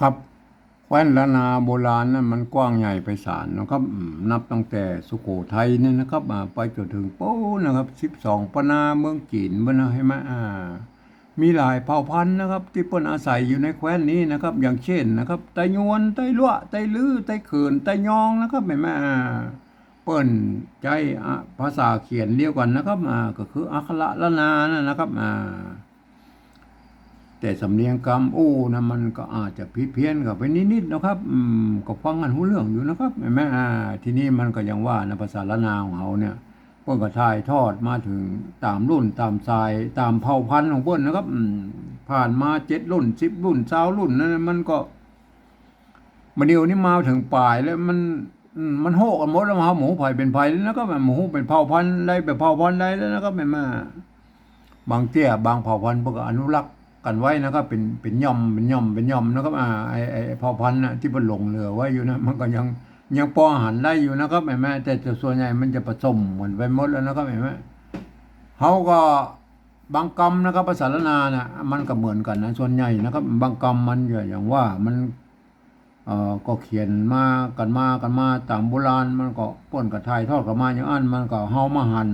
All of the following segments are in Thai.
ครับแคว้นละนาโบราณนั้นมันกว้างใหญ่ไพศาลนะครับนับตั้งแต่สุโขทัยเนี่ยนะครับมาไปจนถึงโป้นะครับสิบสองปนาเมืองจีนบ้านะให้มาอ่ามีหลายเผ่าพันธุ์นะครับ ที่เปิ้นอาศัยอยู่ในแคว้นนี้นะครับ อย่างเช่นนะครับไตยวนไตลั่วไตลือไตเขินไตยองนะครับแม่มาอ่เปิ้นใจภาษาเขียนเดียวกันนะครับอ่าก็คืออักขระละนานะนะครับอ่า แต่สำเนียงคำอู้นะมันก็อาจจะผิดเพี้ยนกับไปนิดๆนะครับอืมก็ฟังกันหูเรื่องอยู่นะครับแม่แม่อ่าทีนี้มันก็ยังว่านะภาษาละนาของเขาเนี่ยเพิ่นก็ถ่ายทอดมาถึงตามรุ่นตามสายตามเผ่าพันธุ์ของเพิ่นนะครับอืมผ่านมาเจ็ดรุ่นสิบรุ่นเช้ารุ่นนั้นมันก็มาเดียวนี้มาถึงปลายแล้วมันมันโหกันหมดแล้วมาหมูไผ่เป็นไผ่แล้วนะครับหมูเป็นเผ่าพันธุ์ใดเป็นเผ่าพันธุ์ใดแล้วนะครับแม่ม่บางเตี้ยบางเผ่าพันธุ์พวกอนุรักษ์ กันไว้นะครับเป็นเป็นย่อมเป็นย่อมเป็นย่อมนะครับอ่าไอไอเผ่าพันนะที่มันหลงเหลือไว้อยู่นะมันก็ยังยังปออหารได้อยู่นะครับแม่แม่แต่ส่วนใหญ่มันจะผสมหมดไปหมดแล้วนะครับแม่แม่เขาก็บางกรรมนะครับภาษาละนาน่ะมันก็เหมือนกันนะส่วนใหญ่นะครับ บางกรรมมันอย่างว่ามันเอ่อก็เขียนมากันมากันมาตามโบราณมันก็ป้นกับไทยทอดกับมาอย่างอันมันก็เฮามาหัน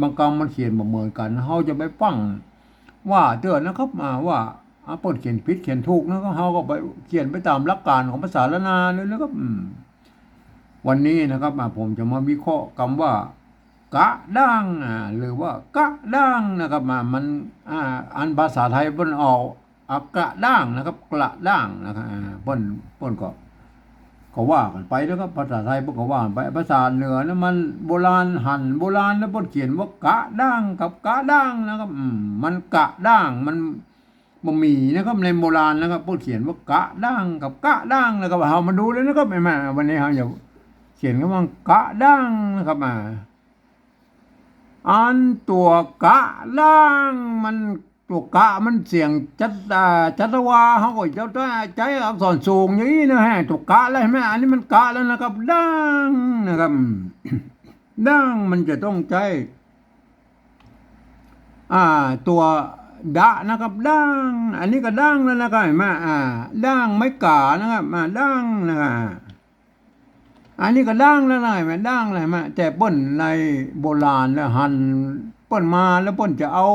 บางกรรมมันเขียนบ่เหมือนกันเฮาจะไปฟัง ว่าเตือนนะครับมาว่าอะป้นเขียนผิดเขียนถูกนะก็เฮาก็ไปเขียนไปตามหลักการของภาษาละนาเลยนะครับวันนี้นะครับอะผมจะมาวิเคราะห์คำว่า กะด้างอ่าหรือว่ากะด้างนะครับมามันอ่าอันภาษาไทยเปิ้นออกอักกะด้างนะครับกระด้างนะครับเปิ้นเปิ้นก็ ก็ว่ากันไปแล้วก็ภาษาไทยเปิ้นก็ว่ากันไป ภาษาเหนือนั้นมันโบราณหันโบราณแล้วเปิ้นเขียนว่ากะด้างกับกะด้างนะครับมันกะด้างมันบ่มีนะครับในโบราณนะครับเปิ้นเขียนว่ากะด้างกับกะด้างนะครับเฮามาดูเลยนะครับแม่วันนี้เฮาจะเขียนคำว่ากะด้างนะครับอ่าอันตัวกะล่างมัน ตัวกะมันเสียงจัดจัตวาเขาก็จะต้องใจอักษรสูงอย่างนี้นะฮะตัวกะแล้วไหมอันนี้มันกะแล้วนะครับ ดังนะครับ ดังมันจะต้องใจ อ่า ตัวดะนะครับดังอันนี้ก็ดังแล้วนะครับเห็นไหมอ่าดังไม่กานะครับมาดังนะครับอันนี้ก็ด่างแล้วนะแม่ด่างเลยม่แต่ป้นในโบราณแล้วหันป้นมาแล้วป้นจะเอา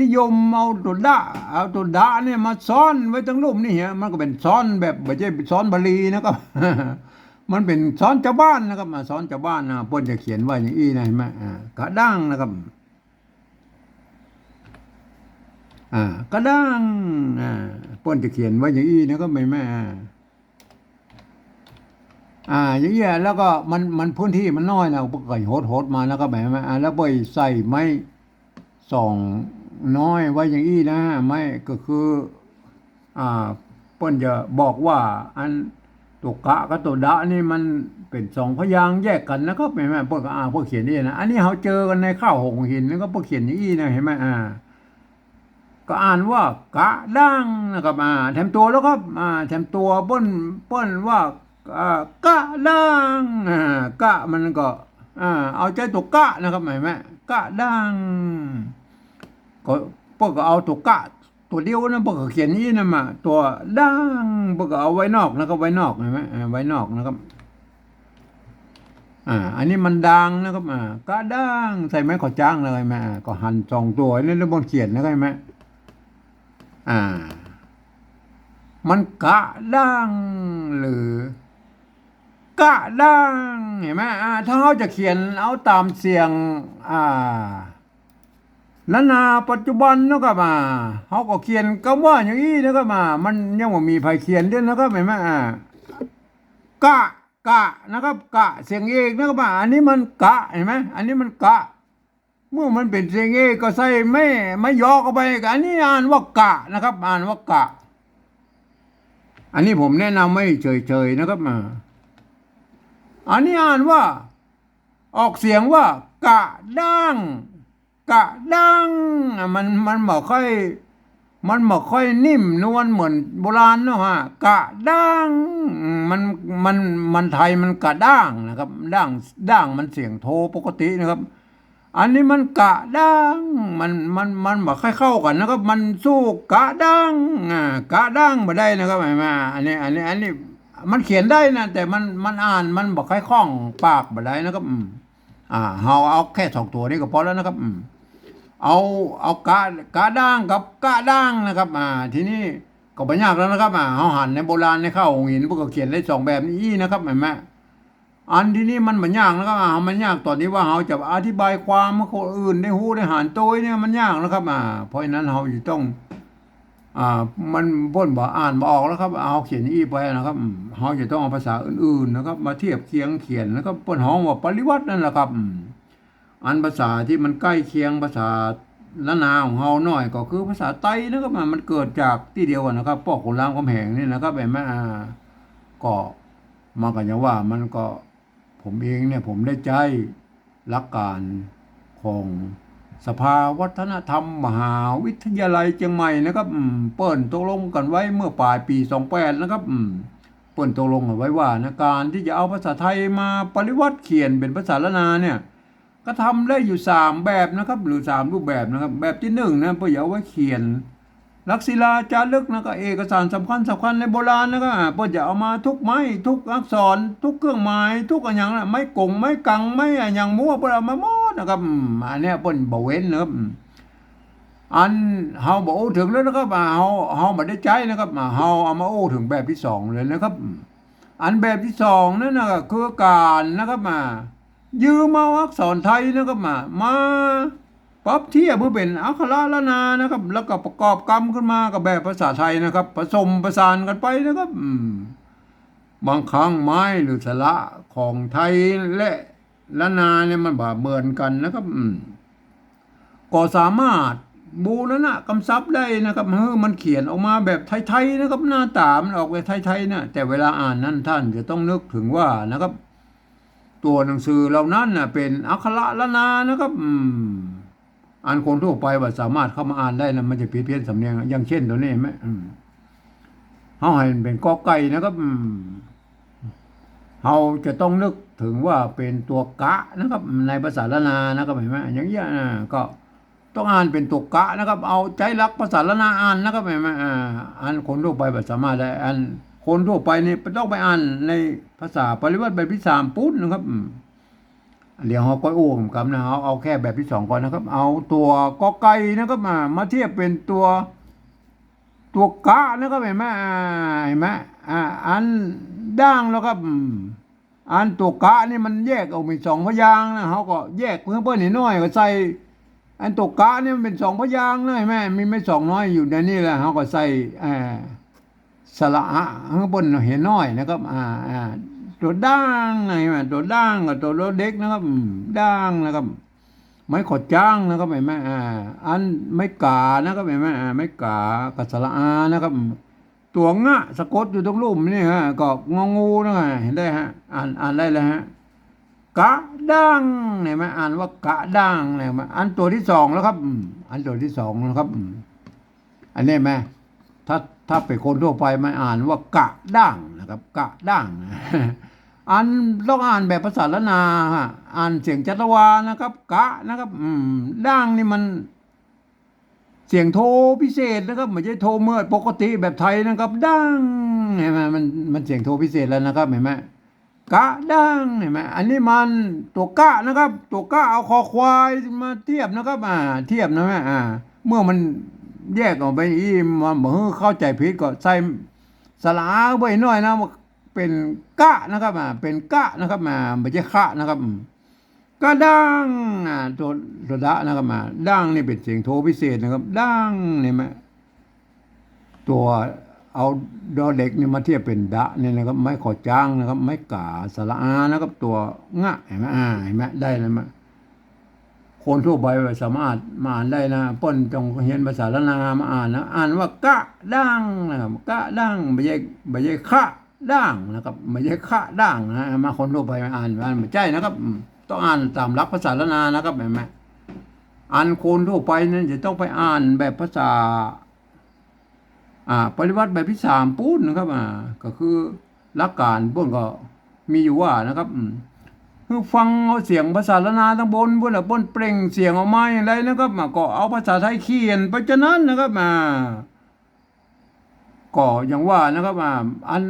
นิยมเอาตัวดะเอาตัวดะเนี่ยมาซ้อนไว้ทั้งรูปนี่ฮะมันก็เป็นซ้อนแบบไม่ใช่ซ้อนบาลีนะครับมันเป็นซ้อนชาวบ้านนะครับมาซ้อนชาวบ้านนะเปิ้นจะเขียนไว้อย่างอี้นะเห็นไหมอ่ากระด้างนะครับอ่ากระด้างอ่าเปิ้นจะเขียนไว้อย่างอี้นะครับไม่แม่อ่าอ่าอย่างเงี้ยแล้วก็มันมันพื้นที่มันน้อยนะก็โหดโหดมาแล้วก็แบบว่าอ่าแล้วไปใส่ไม้ส่อง น้อยไว้อย่างอี้นะไม่ก็คืออ่าเปิ้นจะบอกว่าอันตัวกะกับตัวดะนี่มันเป็นสองพยางแยกกันนะครับเห็นไหมเปิ้นก็อ่าพวกเขียนนี่นะอันนี้เขาเจอกันในข้าวหงหินแล้วก็พวกเขียนอย่างอี้นะเห็นไหมอ่า ก็อ่านว่ากะดังนะครับอ่าแถมตัวแล้วครับอ่าแถมตัวเปิ้นเปิ้นว่าอ่ากะดังอ่ากะมันก็อ่าเอาใจตัวกะนะครับเห็นไหมกะดัง ก็เปิ้นก็เอาตัวกะตัวเดียวนะเปิ้นก็เขียนนี้นะมา ตัวดังเปิ้นก็เอาไว้นอกนะครับ ไว้นอกเห็นไหมไว้นอกนะครับ อ่า อันนี้มันดังนะครับอ่ากะดังใส่ไม้ขอจ้างเลยไหมก็หั่นสองตัวนี่แล้วบนเขียนนะครับเห็นไหมอ่า มันกะดังหรือกะดังเห็นไหมอ่าถ้าเขาจะเขียนเอาตามเสียง อ่า นานาปัจจุบันนะครับอ่าเขาก็เขียนคำว่าอย่างนี้นะครับอ่ามันยังว่ามีไผเขียนด้วยนะครับเห็นไหมอ่กะกะนะครับกะเสียงเอกนะครับอ่าอันนี้มันกะเห็นไหมอันนี้มันกะ เมื่อมันเป็นเสียงเอกก็ใส่ไม่ไม่ยอเข้าไปอันนี้อ่านว่ากะนะครับ อ่านว่ากะ อันนี้ผมแนะนำไม่เฉยๆนะครับมาอันนี้อ่านว่า ออกเสียงว่ากะดัง กะดังมันมันบอกค่อยมันบอกค่อยนิ่มนวลเหมือนโบราณเนาะฮะกะด้างมันมันมันไทยมันกะด้างนะครับด้างด้างมันเสียงโทปกตินะครับ อันนี้มันกะดังมันมันมันบ่ค่อยเข้ากันนะครับ มันสู้กะดังอ่ากะดังบ่ได้นะครับหมายมาอันนี้อันนี้อันนี้มันเขียนได้นะแต่มันมันอ่านมันบ่ค่อยคล่องปากบ่ได้นะครับอ่าเฮาเอาแค่สองตัวนี้ก็พอแล้วนะครับอืม เอาเอากะกะดังกับกะดังนะครับ อ่า ทีนี้ก็บ่ยากแล้วนะครับ อ่าเฮาหันในโบราณในข้าวหินพวกก็เขียนได้สองแบบนี้นะครับเห็นไหมอันที่นี่มันมันยากนะครับอ่ามันยากตอนนี้ว่าเราจะอธิบายความคนอื่นได้ฮู้ได้หานโต้ยเนี่ยมันยากนะครับ อ่า เพราะฉะนั้นเราจะต้อง อ่า มันพ่นบ่อ่านบ่ออกแล้วครับเอาเขียนอี้ไปนะครับเราจะต้องเอาภาษาอื่นๆนะครับ มาเทียบเคียงเขียนแล้วก็เปิ้นห้องว่าปริวัตินั่นแหละครับ อันภาษาที่มันใกล้เคียงภาษาละนาของเฮาหน่อยก็คือภาษาไต้นะครับมันเกิดจากที่เดียวกันนะครับพวกคนรามคำแหงนี่นะครับเห็นไหมอ่าก็มันก็อย่างว่ามันก็ผมเองเนี่ยผมได้ใจหลักการของสภาวัฒนธรรม มหาวิทยาลัยเชียงใหม่นะครับเปิ่นตกลงกันไว้เมื่อปลายปี28นะครับเปิ่นตกลงกันไว้ว่านะการที่จะเอาภาษาไทยมาปริวัติเขียนเป็นภาษาละนาเนี่ย ก็ทำได้อยู่สามแบบนะครับ หรือสามรูปแบบนะครับ แบบที่หนึ่งนะเพื่อจะเอาไว้เขียน ลักษิลาจารึกนะก็เอกสารสำคัญสำคัญในโบราณนะก็เพื่อจะเอามาทุกไม้ทุกอักษร ทุกเครื่องหมาย ทุกอันอย่างนะไม่กงไม่กังไม่อันอย่างมั่วเพื่อเอามาหมดนะครับอันเนี้ยเปิ้นบเว้นนะครับอันเฮาบ่โอ้ถึงแล้วนะครับอ่าเฮาเฮาบ่ได้ใจนะครับอ่าเฮาเอามาโอ้ถึงแบบที่สองเลยนะครับ อันแบบที่สองนั่นนะก็คือการนะครับมา ยืมเอาอักษรไทยนะครับมา มาปรับเทียบเพื่อเป็นอักขระละนานะครับ แล้วก็ประกอบกรรมขึ้นมากับแบบภาษาไทยนะครับ ผสมประสานกันไปนะครับบางครั้งไม้หรือสระของไทยและละนาเนี่ยมันบ่เหมือนกันนะครับก็สามารถบูรณะกำซับได้นะครับเฮ้อมันเขียนออกมาแบบไทยๆนะครับหน้าตามันออกไปไทยๆนะแต่เวลาอ่านนั้นท่านจะต้องนึกถึงว่านะครับ ตัวหนังสือเหล่านั้นน่ะเป็นอักขระละนานะครับอ่านคนทั่วไปว่าสามารถเข้ามาอ่านได้นะมันจะเพี้ยนเพี้ยนสำเนียงอย่างเช่นตัวนี้เห็นไหมเฮาให้มันเป็นกอไก่นะครับเฮาจะต้องนึกถึงว่าเป็นตัวกะนะครับ ในภาษาละนานะครับเห็นไหมอย่างเงี้ยนะก็ต้องอ่านเป็นตัวกะนะครับ เอาใจรักภาษาละนาอ่านนะครับเห็นไหมอ่าอ่านคนทั่วไปแบบสามารถได้อ่าน คนทั่วไปนี่ต้องไปอ่านในภาษาปริวัติแบบที่สามปุ๊บนะครับอืมเดี๋ยวเราก็อู้มกับนะเอาเอาแค่แบบที่สองก่อนนะครับ เอาตัวกอไก่นะครับมามาเทียบเป็นตัวตัวกะนะครับเห็นไหมเห็นไหมอ่าอันด่างแล้วครับอันตัวกะนี่มันแยกออกเป็นสองพยางนะเขาก็แยกเพิ่มเพิ่มนิดหน่อยก็ใส่อันตัวกะนี่มันเป็นสองพยางนะเห็นไหมมีไม่สองน้อยอยู่ในนี่แหละเขาก็ใส่อ่า สระอะข้างบนเห็นน้อยนะครับ อ่าอ่าตัวด่างนะเห็นไหมตัวด่างกับตัวรถเด็กนะครับด่างนะครับไม้ขดจ้างนะครับเห็นไหมอ่าอันไม้กานะครับเห็นไหมอ่าไม้กากับสระอานะครับ ตัวงะสะกดอยู่ตรงรูปนี่ฮะก็งองูนะเห็นได้ฮะ อ่านอ่านได้เลยฮะกะด่างเห็นไหมอ่านว่ากะด่างเห็นไหมอันตัวที่สองแล้วครับ อันตัวที่สองนะครับ อันนี้ไหมถ้า ถ้าเป็นคนทั่วไปมันอ่านว่ากะด่างนะครับ กะด่างอันต้องอ่านแบบภาษาละนาฮะอ่านเสียงจัตวานะครับ กะนะครับ อืมด่างนี่มัน เสียงโทพิเศษนะครับไม่ใช่โทเมื่อปกติแบบไทยนะครับด่างเห็นไหมมันมันเสียงโทพิเศษแล้วนะครับเห็นไหมกะด่างเห็นไหมอันนี้มันตัวกะนะครับ ตัวกะเอาคอควายมาเทียบนะครับ อ่า เทียบนะแม่อ่า เมื่อมัน แยกออกไปอีมาบ่ฮือเข้าใจผิดก็ใส่สลาไว้หน่อยนะว่าเป็นกะนะครับอ่าเป็นกะนะครับมาไม่ใช่คะนะครับก็ดังตัวตัวดะนะครับมาดังนี่เป็นเสียงโทพิเศษนะครับดังนี่ไหมตัวเอาดอเด็กนี่มาเทียบเป็นดะนี่นะครับ ไม่ขอจ้างนะครับ ไม่กาสระอานะครับ ตัวงะเห็นไหมอ่าเห็นไหมได้เลยมั้ย คนทั่วไปสามารถมาอ่านได้นะป้นจงเรียนภาษาละนามาอ่านนะอ่านว่ากะด่างนะครับกะด่างไม่ใช่ไม่ใช่คะด่างนะครับไม่ใช่คะด่างนะมาคนทั่วไปมาอ่านอ่านไม่ใช่นะครับ ต้องอ่านตามหลักภาษาละนานะครับเห็นไหมอ่านคนทั่วไปนั้นจะต้องไปอ่านแบบภาษา อ่า ปริวัติแบบที่สามปูนนะครับอ่าก็คือหลักการพวกก็มีอยู่ว่านะครับอืม คือฟังเอาเสียงภาษาละนาทั้งบนบนน่ะบนเปล่งเสียงออกมาอย่างไรนะครับมาก็เอาภาษาไทยเขียนไปจะนั้นนะครับมาก็อย่างว่านะครับอ่าอัน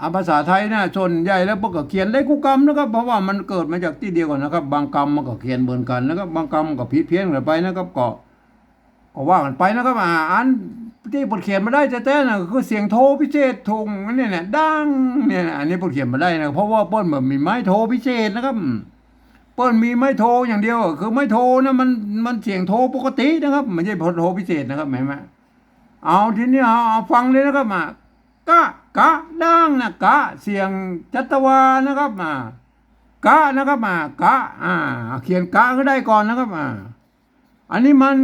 อันภาษาไทยนะส่วนใหญ่แล้วพวกก็เขียนได้คู่กรรมนะครับ เพราะว่ามันเกิดมาจากที่เดียวกันนะครับ บางกรรมมันก็เขียนเหมือนกันนะครับ บางกรรมก็ผิดเพี้ยนกันไปนะครับก็ก็ว่ากันไปนะครับอ่าอัน ที่บทเขียนมาได้แต่ๆนะคือเสียงโทพิเศษทงเนี่ยเนี่ยดังเนี่ยอันนี้บทเขียนมาได้นะเพราะว่าเปิ้ลแบบมีไม้โทพิเศษนะครับเปิ้ลมีไม้โทอย่างเดียว คือไม้โทนะมันมันเสียงโทปกตินะครับไม่ใช่พโทพิเศษนะครับเห็นไหมเอาทีนี้เอาเอาฟังเลยนะครับมากะกะดังนะกะเสียงจัตวานะครับมากะนะครับมากะอ่า เขียนกะก็ได้ก่อนนะครับอ่าอันนี้มัน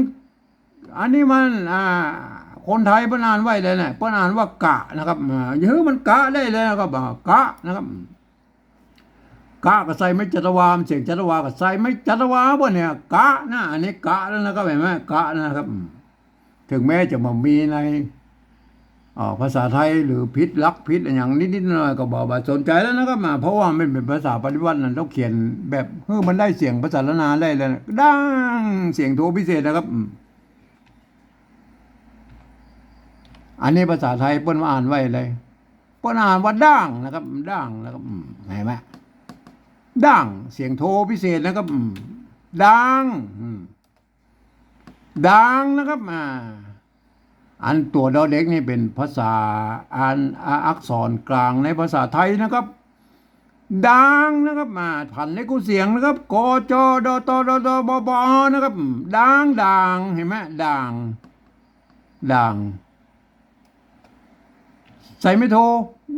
อันนี้มันอ่า คนไทยเพิ่นอ่านไว้เลยนะเพิ่นอ่านว่ากะนะครับเยอะมันกะได้เลยนะครับอ่ากะนะครับกะก็ใส่ไม่จัตวามเสียงจัตวาก็ใส่ไม่จัตวาบ่เนี่ยกะนะอันนี้กะแล้วนะครับเห็นไหมกะนะครับ ถึงแม้จะมามีในภาษาไทยหรือพิษลักพิษอย่างนิดๆหน่อยก็บอกว่าสนใจแล้วนะครับมา เพราะว่ามันเป็นภาษาปฏิวัตินั่นต้องเขียนแบบเฮ้อมันได้เสียงภาษาละนาได้เลยดังเสียงโทพิเศษนะครับ อันนี้ภาษาไทยเปิ้นมาอ่านไว้เลยเปิ้นอ่านว่าด่างนะครับด่างนะครับเห็นไหมด่างเสียงโทพิเศษนะครับดังดังนะครับอ่าอันตัวดอเด็กนี่เป็นภาษาอันอักษรกลางในภาษาไทยนะครับดังนะครับมาผันในกูเสียงนะครับกจดตดดบบนะครับดังดังเห็นไหมดังดัง ใส่ไม่โท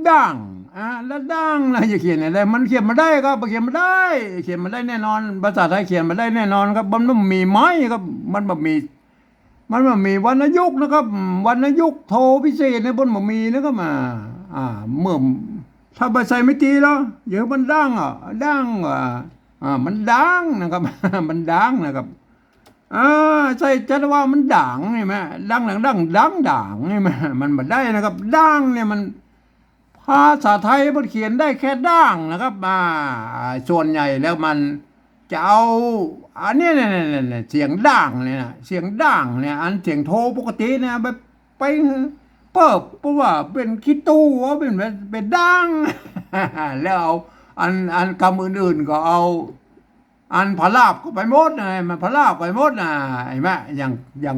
ดังอ่าแล้วดังนะจะเขียนอะไรมันเขียนมาได้ครับเขียนมาได้ เขียนมาได้แน่นอน ภาษาไทยเขียนมาได้แน่นอนครับ มันไม่มีไม้ครับ มันไม่มี มันไม่มีวรรณยุกนะครับวรรณยุกโทพิเศษในบนบ่มีนะครับมาอ่า เมื่อถ้าไปใส่ไม่ตีแล้วเดี๋ยวมันดังอะดังอะอ่ามันดังนะครับ มันดังนะครับ อ่าใช่จัดว่ามันด่างนี่ไหมดังหลังดังดังด่างนี่ไหมมันมาได้นะครับด่างเนี่ยมันภาษาไทยมันเขียนได้แค่ด่างนะครับอ่าส่วนใหญ่แล้วมันจะเอาอันนี้เนี่ยเนี่ยเนี่ยเสียงด่างเนี่ยนะเสียงด่างเนี่ยอันเสียงโทปกติเนี่ยไปไปเปิบเพราะว่าเป็นคิดตู้ว่าเป็นเป็นเป็นด่างแล้วเอาอันอันคำอื่นๆก็เอา อันพลาบก็ไปหมดนะมันพลาบไปหมดนะไอ้แม่อย่างอย่าง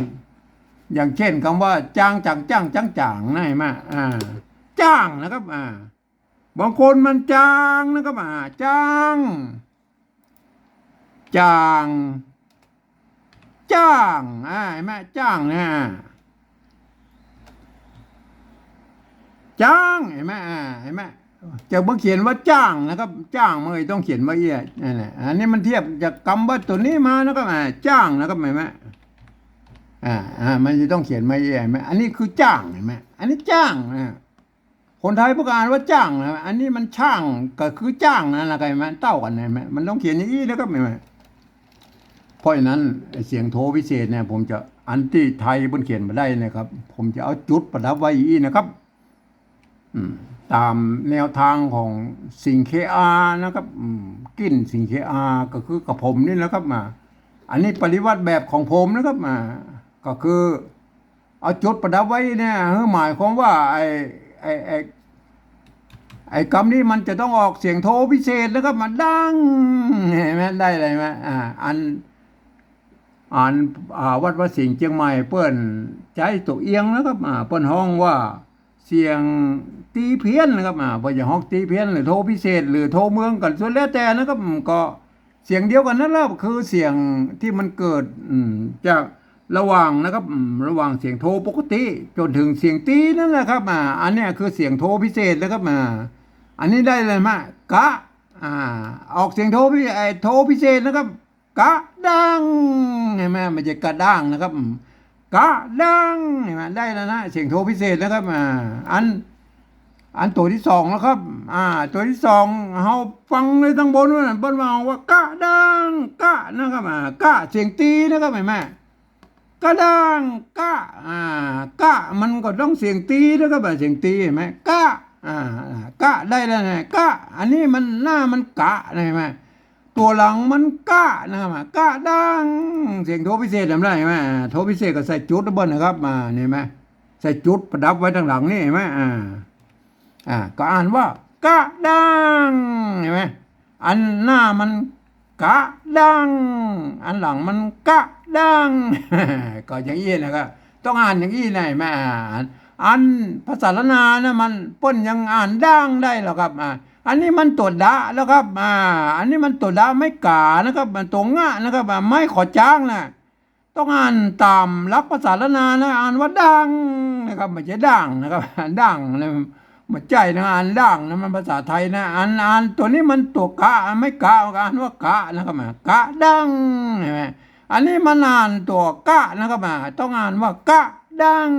อย่างเช่นคำว่าจ้างจังจ้างจ้างจ่างนะไอ้แม่อ่า จ้างนะครับอ่าบางคนมันจางนะครับอ่าจ้างจ้างจ้างอ่าไอ้แม่จ้างนะจ้างเห็นไหมอ่าเห็นไหม จะมาเขียนว่าจ้างนะครับ จ้างมันเลยต้องเขียนว่าเอี้ยนั่นแหละอันนี้มันเทียบจากคำว่าตัวนี้มานะครับจ้างนะครับเห็นไหมอ่าอ่ามันจะต้องเขียนมาเอี้ยนไหมอันนี้คือจ้างเห็นไหมอันนี้จ้างนะคนไทยพูดอ่านว่าจ้างนะอันนี้มันช่างก็คือจ้างนั่นแหละครับเห็นไหมเต้ากันเห็นไหมมันต้องเขียนอย่างนี้นะครับเห็นไหมเพราะฉะนั้นเสียงโทพิเศษเนี่ย ผมจะอันที่ไทยบนเขียนมาได้นะครับ ผมจะเอาจุดประดับไว้อีนะครับ อืม ตามแนวทางของสิงเคอานะครับกินสิงเคอาก็คือกับผมนี่นะครับมา อันนี้ปฏิวัติแบบของผมนะครับมา ก็คือเอาจุดประดับไว้เนี่ยหมายความว่าไอ้ไอ้ไอ้ไอ้คำนี้มันจะต้องออกเสียงโทพิเศษนะครับมาดังเห็นไหมได้เลยไหมอ่าอันอ่านอ่าวัดวัดสิงห์เชียงใหม่เปิ้นใจตัวเอียงนะครับอ่าเปิ้นห้องว่า เสียงตีเพี้ยนนะครับอ่าบ่อย่าห้องตีเพี้ยนหรือโทรพิเศษ หรือโทรเมืองกันส่วนแล้วแต่นะครับก็เสียงเดียวกันนั่นแหละคือเสียงที่มันเกิดอืจากระหว่างนะครับระหว่างเสียงโทรปกติ จนถึงเสียงตีนั่นแหละครับอ่าอันนี้คือเสียงโทรพิเศษนะครับอ่าอันนี้ได้เลยมากะอ่าออกเสียงโทรพิโทรพิเศษนะครับ กะดังเห็นไหมมันจะกะดังนะครับ กะดังเห็นไหมได้แล้วนะเสียงโทพิเศษนะครับอ่าอัน อันตัวที่สองแล้วครับ อ่า ตัวที่สองเราฟังเลยทั้งบนว่าบนว่าว่ากะดังกะนะครับอ่ากะเสียงตีนะครับเห็นไหมกะดังกะอ่ากะมันก็ต้องเสียงตีนะครับเสียงตีเห็นไหมกะอ่ากะได้แล้วนะกะอันนี้มันหน้ามันกะเห็นไหม ตัวหลังมันกะนะครับอะกะดังเสียงโทพิเศษทำได้ไหมโทพิเศษก็ใส่จุดดับเบิลนะครับมาเนี่ยไหมใส่จุดประดับไว้ทางหลังนี่เห็นไหมอ่าอ่าก็อ่านว่ากะดังเห็นไหมอันหน้ามันกะดัง อันหลังมันกะดังก็อย่างนี้นะครับต้องอ่านอย่างนี้นะเห็นไหมอ่านอันภาษาละนานะมันป้นยังอ่านดังได้หรอครับอ่า อันนี้มันตัวดะแล้วครับอ่าอันนี้มันตัวดะไม่กานะครับมันตัวงะนะครับไม่ขอจ้างนะต้องอ่านตามหลักภาษาละนานะอ่านว่าดังนะครับไม่ใช่ดังนะครับดังนะมันใจนะอ่านดังนะมันภาษาไทยนะอ่านอ่านตัวนี้มันตัวกะไม่กะอ่านว่ากะนะครับกะดังเห็นไหมอันนี้มันอ่านตัวกะนะครับอ่าต้องอ่านว่ากะดัง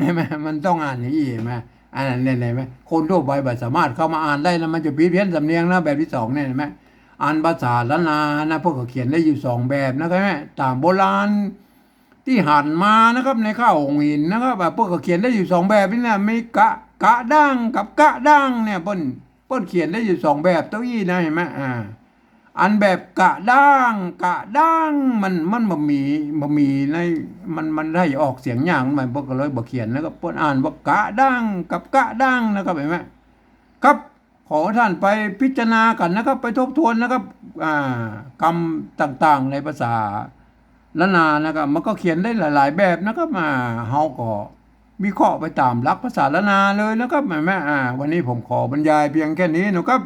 เห็นไหมมันต้องอ่านอย่างนี้เห็นไหม อันนั้นเนี่ยเห็นไหมคนทั่วไปแบบสามารถเข้ามาอ่านได้นะมันจะผิดเพี้ยนสำเนียงนะแบบที่สองเนี่ยเห็นไหมอ่านภาษาละนานะพวกเขาเขียนได้อยู่สองแบบนะครับแม่ต่างโบราณที่หันมานะครับในข้าวองหินนะครับแบบพวกเขาเขียนได้อยู่สองแบบนี่นะมีกะกะดังกับกะดังเนี่ยเปิ้นเปิ้นเขียนได้อยู่สองแบบเต้าอี้นะเห็นไหมอ่า อันแบบกะด้างกะด้างมันมันบ่มีบ่มีในมันมันได้ออกเสียงอย่างมันพวกก็เลยบ่เขียนแล้วก็เพิ่นอ่านว่ากะด้างกับกะด้างนะครับเห็นไหมครับขอท่านไปพิจารณากันนะครับ ไปทบทวนนะครับอ่ากรรมต่างๆในภาษาละนานะครับมันก็เขียนได้หลาย ๆ แบบนะครับมาเฮาก็มีข้อไปตามหลักภาษาละนาเลยนะครับแม่แม่อ่าวันนี้ผมขอบรรยายเพียงแค่นี้นะครับ